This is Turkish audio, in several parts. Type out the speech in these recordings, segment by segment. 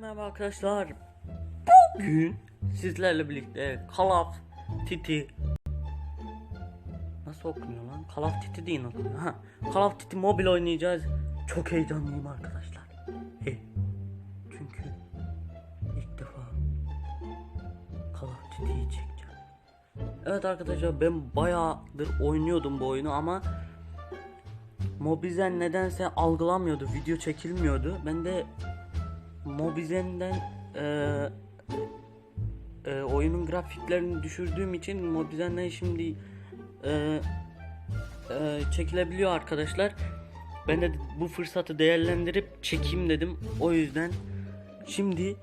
Merhaba arkadaşlar. Bugün sizlerle birlikte Call of Duty Nasıl okunuyor lan? Call of Duty değil okunuyor. Ha, Call of Duty mobil oynayacağız. Çok heyecanlıyım arkadaşlar. He. Çünkü ilk defa Call of Duty'yi çekeceğim. Evet arkadaşlar ben bayağıdır oynuyordum bu oyunu ama Mobizen nedense algılamıyordu. Video çekilmiyordu. Ben de Mobizen'den e, e, oyunun grafiklerini düşürdüğüm için Mobizen'den şimdi e, e, çekilebiliyor arkadaşlar. Ben de bu fırsatı değerlendirip çekeyim dedim. O yüzden şimdi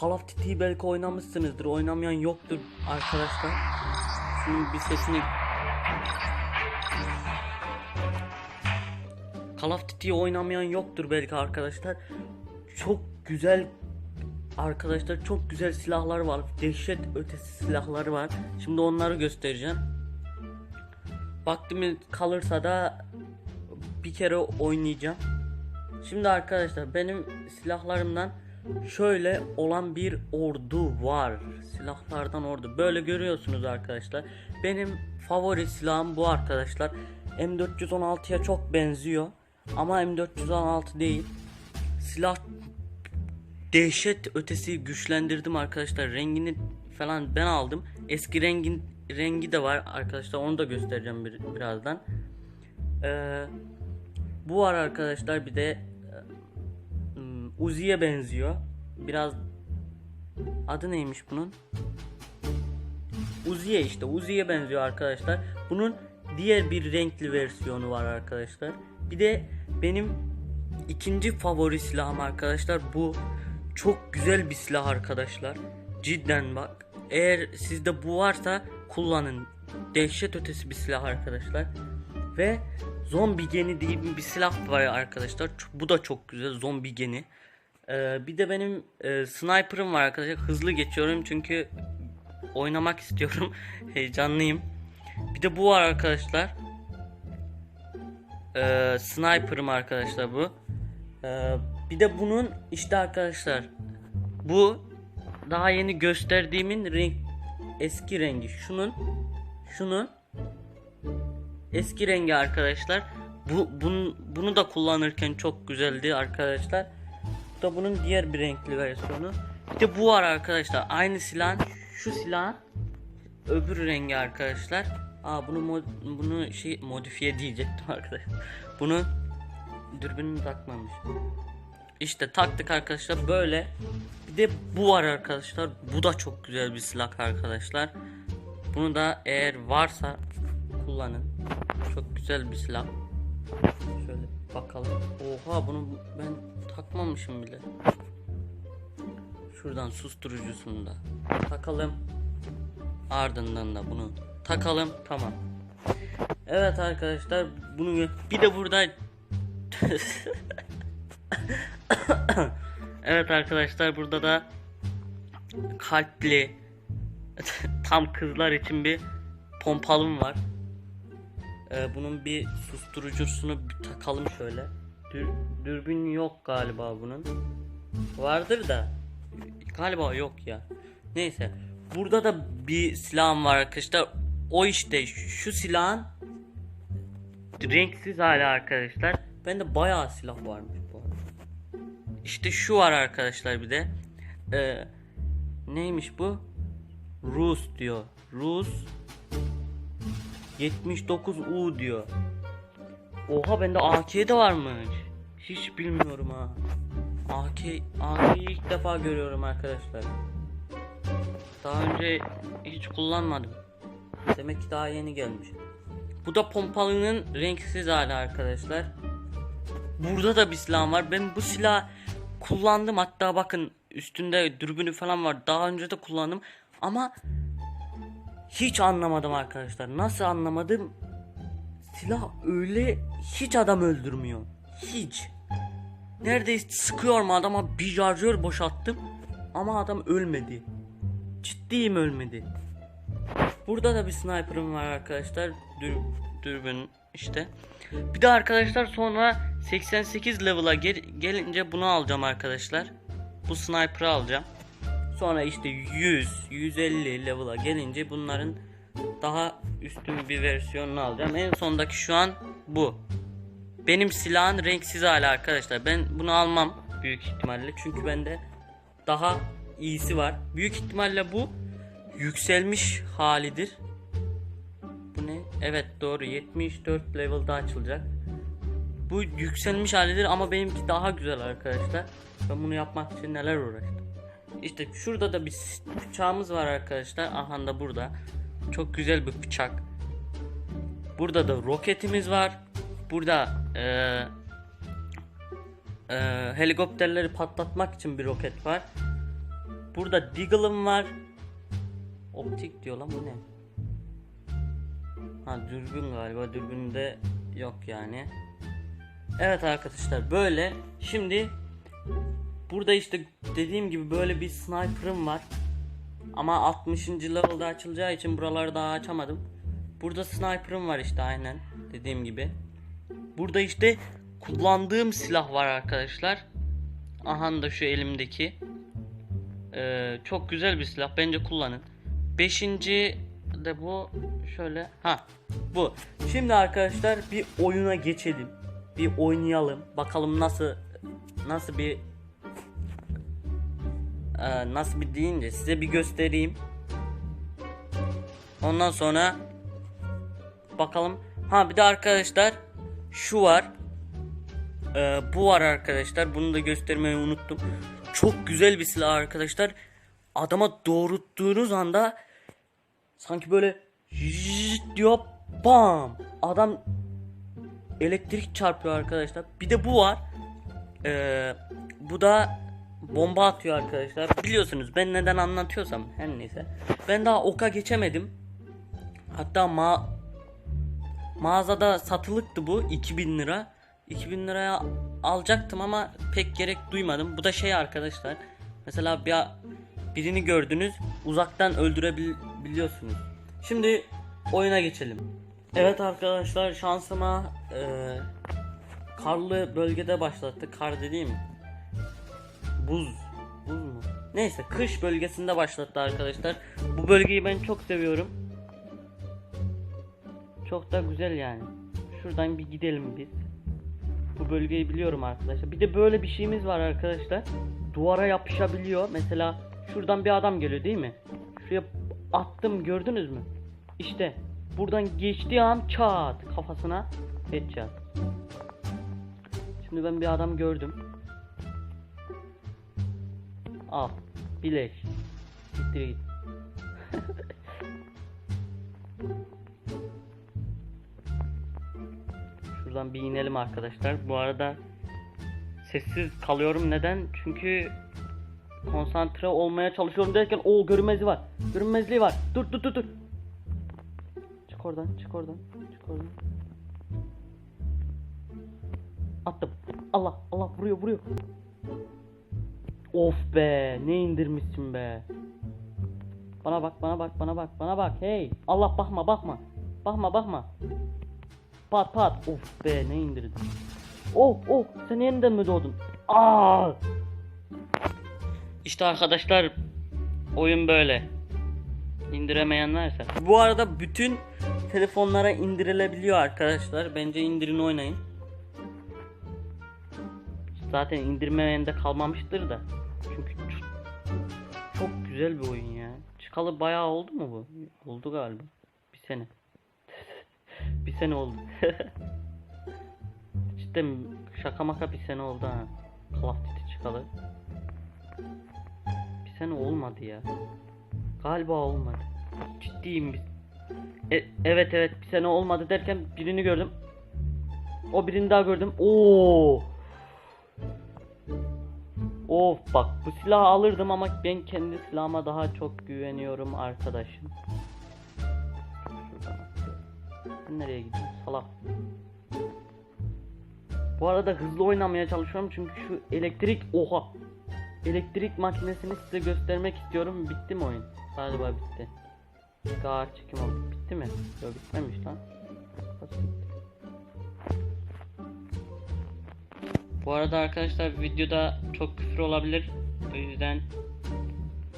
Call of Duty'yi belki oynamışsınızdır. Oynamayan yoktur arkadaşlar. Şunun bir sesini Call of Duty'yi oynamayan yoktur belki arkadaşlar. Çok güzel arkadaşlar çok güzel silahlar var. Dehşet ötesi silahlar var. Şimdi onları göstereceğim. Vaktimiz kalırsa da bir kere oynayacağım. Şimdi arkadaşlar benim silahlarımdan şöyle olan bir ordu var. Silahlardan ordu. Böyle görüyorsunuz arkadaşlar. Benim favori silahım bu arkadaşlar. M416'ya çok benziyor. Ama M416 değil. Silah dehşet ötesi güçlendirdim arkadaşlar. Rengini falan ben aldım. Eski rengin rengi de var arkadaşlar. Onu da göstereceğim bir, birazdan. Ee, bu var arkadaşlar bir de hmm, Uzi'ye benziyor. Biraz adı neymiş bunun? Uzi'ye işte. Uzi'ye benziyor arkadaşlar. Bunun diğer bir renkli versiyonu var arkadaşlar. Bir de benim ikinci favori silahım arkadaşlar bu. Çok güzel bir silah arkadaşlar. Cidden bak. Eğer sizde bu varsa kullanın. Dehşet ötesi bir silah arkadaşlar. Ve zombi geni diye bir silah var arkadaşlar. Bu da çok güzel zombi geni. Ee, bir de benim e, sniper'ım var arkadaşlar. Hızlı geçiyorum çünkü oynamak istiyorum. Heyecanlıyım. Bir de bu var arkadaşlar. Ee, sniper'ım arkadaşlar bu. Ee, bir de bunun işte arkadaşlar bu daha yeni gösterdiğimin renk eski rengi. Şunun şunun eski rengi arkadaşlar. Bu bunu, bunu da kullanırken çok güzeldi arkadaşlar. Bu da bunun diğer bir renkli versiyonu. Bir de bu var arkadaşlar. Aynı silahın şu silahın öbür rengi arkadaşlar. Aa bunu mod, bunu şey modifiye diyecektim arkadaşlar. Bunu dürbününü takmamış. İşte taktık arkadaşlar böyle. Bir de bu var arkadaşlar. Bu da çok güzel bir silah arkadaşlar. Bunu da eğer varsa kullanın. Çok güzel bir silah. Şöyle bakalım. Oha bunu ben takmamışım bile. Şuradan susturucusunu da takalım. Ardından da bunu takalım. Tamam. Evet arkadaşlar bunu bir de burada Evet arkadaşlar burada da kalpli tam kızlar için bir pompalım var. Ee, bunun bir susturucusunu bir takalım şöyle. Dür, dürbün yok galiba bunun. Vardır da galiba yok ya. Neyse. Burada da bir silahım var arkadaşlar. O işte şu silahın renksiz hali arkadaşlar. Bende bayağı silah varmış. İşte şu var arkadaşlar bir de. Ee, neymiş bu? Rus diyor. Rus 79U diyor. Oha bende AK de varmış. Hiç bilmiyorum ha. AK AK'yi ilk defa görüyorum arkadaşlar. Daha önce hiç kullanmadım. Demek ki daha yeni gelmiş. Bu da pompalının renksiz hali arkadaşlar. Burada da bir silah var. Ben bu silah kullandım. Hatta bakın üstünde dürbünü falan var. Daha önce de kullandım. Ama hiç anlamadım arkadaşlar. Nasıl anlamadım? Silah öyle hiç adam öldürmüyor. Hiç. Neredeyse sıkıyorum adama bir şarjör boşalttım. Ama adam ölmedi. Ciddiyim ölmedi. Burada da bir sniper'ım var arkadaşlar. Dür, dürbün işte. Bir de arkadaşlar sonra 88 level'a gel- gelince bunu alacağım arkadaşlar. bu sniper'ı alacağım. Sonra işte 100, 150 level'a gelince bunların daha üstün bir versiyonunu alacağım. En sondaki şu an bu. Benim silahın renksiz hali arkadaşlar. Ben bunu almam büyük ihtimalle. Çünkü bende daha iyisi var. Büyük ihtimalle bu yükselmiş halidir. Bu ne? Evet doğru 74 level'da açılacak. Bu yükselmiş halidir ama benimki daha güzel arkadaşlar. Ben bunu yapmak için neler uğraştım. İşte şurada da bir bıçağımız var arkadaşlar. Aha da burada. Çok güzel bir bıçak. Burada da roketimiz var. Burada eee eee, helikopterleri patlatmak için bir roket var. Burada Deagle'ım var. Optik diyor lan bu ne? Ha dürbün galiba dürbünde yok yani. Evet arkadaşlar böyle. Şimdi burada işte dediğim gibi böyle bir sniper'ım var. Ama 60. level'da açılacağı için buraları daha açamadım. Burada sniper'ım var işte aynen dediğim gibi. Burada işte kullandığım silah var arkadaşlar. Aha da şu elimdeki. Ee, çok güzel bir silah bence kullanın. Beşinci de bu şöyle ha bu. Şimdi arkadaşlar bir oyuna geçelim. Bir oynayalım. Bakalım nasıl nasıl bir Ee, nasıl bir deyince size bir göstereyim. Ondan sonra bakalım. Ha bir de arkadaşlar şu var. Ee, bu var arkadaşlar. Bunu da göstermeyi unuttum. Çok güzel bir silah arkadaşlar. Adama doğrulttuğunuz anda sanki böyle diyor bam adam elektrik çarpıyor arkadaşlar. Bir de bu var. Ee, bu da bomba atıyor arkadaşlar. Biliyorsunuz ben neden anlatıyorsam her neyse. Ben daha oka geçemedim. Hatta ma mağazada satılıktı bu 2000 lira. 2000 liraya alacaktım ama pek gerek duymadım. Bu da şey arkadaşlar. Mesela bir birini gördünüz uzaktan öldürebiliyorsunuz. Şimdi oyuna geçelim. Evet arkadaşlar şansıma eee, karlı bölgede başlattı. Kar dediğim buz. Buz mu? Neyse kış bölgesinde başlattı arkadaşlar. Bu bölgeyi ben çok seviyorum. Çok da güzel yani. Şuradan bir gidelim biz. Bu bölgeyi biliyorum arkadaşlar. Bir de böyle bir şeyimiz var arkadaşlar. Duvara yapışabiliyor. Mesela şuradan bir adam geliyor değil mi? Şuraya attım gördünüz mü? İşte buradan geçtiği an çat kafasına headshot. Şimdi ben bir adam gördüm. Al. Bileş. Siktir git. Şuradan bir inelim arkadaşlar. Bu arada sessiz kalıyorum. Neden? Çünkü konsantre olmaya çalışıyorum derken o görünmezliği var. Görünmezliği var. Dur dur dur dur. Çık oradan, çık oradan, çık oradan. Attım. Allah Allah vuruyor vuruyor. Of be ne indirmişsin be. Bana bak bana bak bana bak bana bak hey. Allah bakma bakma. Bakma bakma. Pat pat. Of be ne indirdin. Oh oh sen yeniden mi doğdun? Aa! İşte arkadaşlar oyun böyle. İndiremeyen. Bu arada bütün telefonlara indirilebiliyor arkadaşlar. Bence indirin oynayın. Zaten indirmeyen de kalmamıştır da. Çünkü çok, güzel bir oyun ya. Çıkalı bayağı oldu mu bu? Oldu galiba. Bir sene. bir sene oldu. Cidden şaka maka bir sene oldu ha. Call of Duty çıkalı. Bir sene olmadı ya. Galiba olmadı. Ciddiyim biz. E- evet evet bir sene olmadı derken birini gördüm. O birini daha gördüm. Oo. Of bak bu silahı alırdım ama ben kendi silahıma daha çok güveniyorum arkadaşım. Ben nereye gidiyorum salak. Bu arada hızlı oynamaya çalışıyorum çünkü şu elektrik oha. Elektrik makinesini size göstermek istiyorum. Bitti mi oyun? Galiba bitti. Gar çekim oldu. Bitti mi? Yok bitmemiş lan. Bu arada arkadaşlar videoda çok küfür olabilir. O yüzden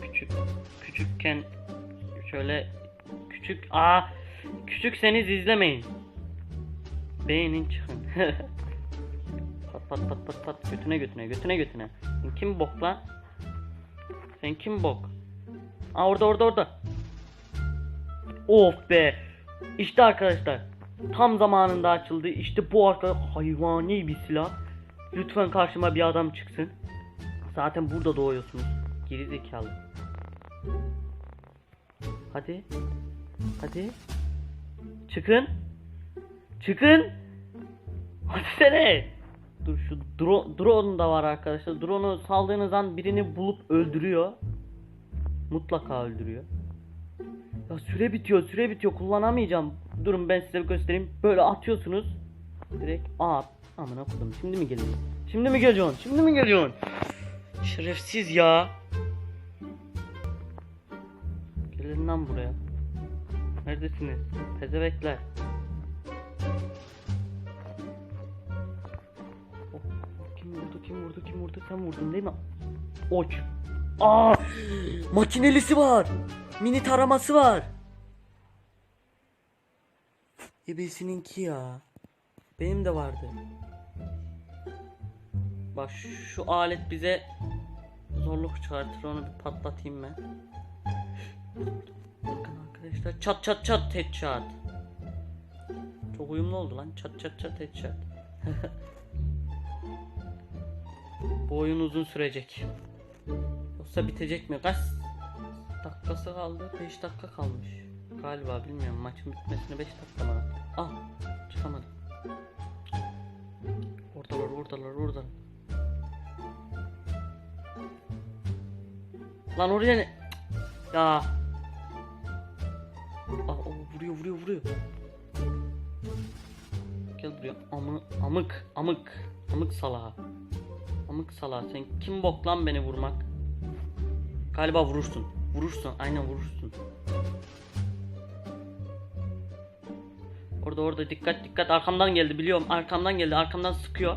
küçük küçükken şöyle küçük aa küçükseniz izlemeyin. Beğenin çıkın. pat pat pat pat pat götüne götüne götüne götüne. Sen kim bok lan? Sen kim bok? Aa orada orada orada. Of be. İşte arkadaşlar. Tam zamanında açıldı. İşte bu arkadaş hayvani bir silah. Lütfen karşıma bir adam çıksın. Zaten burada doğuyorsunuz. Geri zekalı. Hadi. Hadi. Çıkın. Çıkın. Hadi sene. Dur şu drone, drone da var arkadaşlar. Drone'u saldığınız an birini bulup öldürüyor. Mutlaka öldürüyor. Ya süre bitiyor, süre bitiyor. Kullanamayacağım. Durun ben size göstereyim. Böyle atıyorsunuz. Direkt aa amına koydum. Şimdi mi geliyorsun? Şimdi mi geliyorsun? Şimdi mi geliyorsun? Şerefsiz ya. Gelin lan buraya. Neredesiniz? Pezevekler. Oh, Kim vurdu kim vurdu kim vurdu sen vurdun değil mi? Oç. Aa! Makinelisi var. Mini taraması var. Ebesininki ya. Benim de vardı. Bak şu alet bize zorluk çıkartır onu bir patlatayım ben. Bakın arkadaşlar çat çat çat headshot. Çok uyumlu oldu lan çat çat çat headshot. Bu oyun uzun sürecek. Yoksa bitecek mi? Kaç dakikası kaldı? 5 dakika kalmış. Galiba bilmiyorum maçın bitmesine 5 dakika var. Ah çıkamadım. Oradalar oradalar oradalar. Lan oraya ne? Ya. Ah o vuruyor vuruyor vuruyor. Gel buraya. Amı, amık amık. Amık salağa. Amık salağa sen kim bok lan beni vurmak? Galiba vurursun. Vurursun. Aynen vurursun. Orada orada dikkat dikkat arkamdan geldi biliyorum arkamdan geldi arkamdan sıkıyor.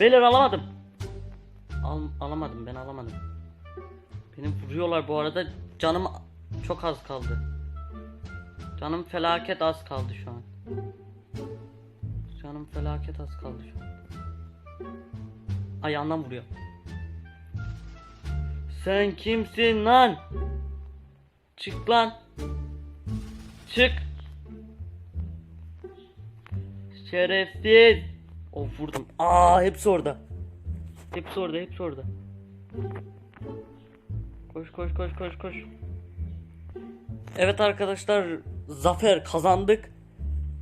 Beyler alamadım. Al, alamadım ben alamadım. Beni vuruyorlar bu arada canım çok az kaldı. Canım felaket az kaldı şu an. Canım felaket az kaldı şu an. Ayağından vuruyor. Sen kimsin lan? Çık lan. Çık. Şerefsiz. Of vurdum. Aa hepsi orada. Hepsi orada, hepsi orada. Koş koş koş koş koş. Evet arkadaşlar zafer kazandık.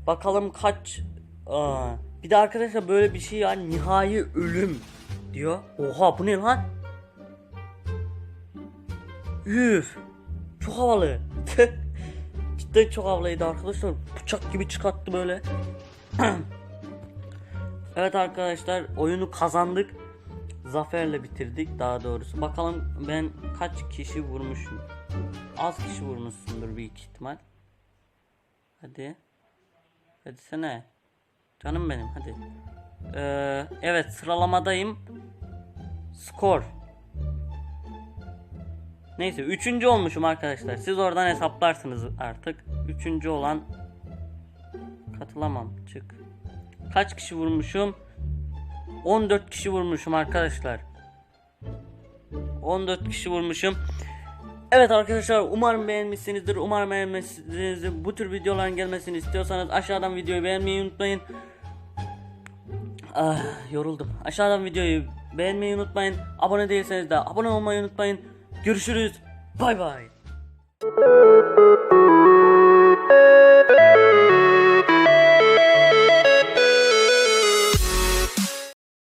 Bakalım kaç Aa, bir de arkadaşlar böyle bir şey ya nihai ölüm diyor. Oha bu ne lan? Üf. Çok havalı. Cidden çok havalıydı arkadaşlar. Bıçak gibi çıkarttı böyle. evet arkadaşlar oyunu kazandık. Zaferle bitirdik daha doğrusu. Bakalım ben kaç kişi vurmuşum. Az kişi vurmuşsundur büyük ihtimal. Hadi. Hadi sene. Canım benim hadi. Ee, evet sıralamadayım. Skor. Neyse üçüncü olmuşum arkadaşlar. Siz oradan hesaplarsınız artık. Üçüncü olan katılamam. Çık. Kaç kişi vurmuşum? 14 kişi vurmuşum arkadaşlar. 14 kişi vurmuşum. Evet arkadaşlar umarım beğenmişsinizdir. Umarım beğenmişsinizdir. Bu tür videoların gelmesini istiyorsanız aşağıdan videoyu beğenmeyi unutmayın. Ah, yoruldum. Aşağıdan videoyu beğenmeyi unutmayın. Abone değilseniz de abone olmayı unutmayın. Görüşürüz. Bay bay.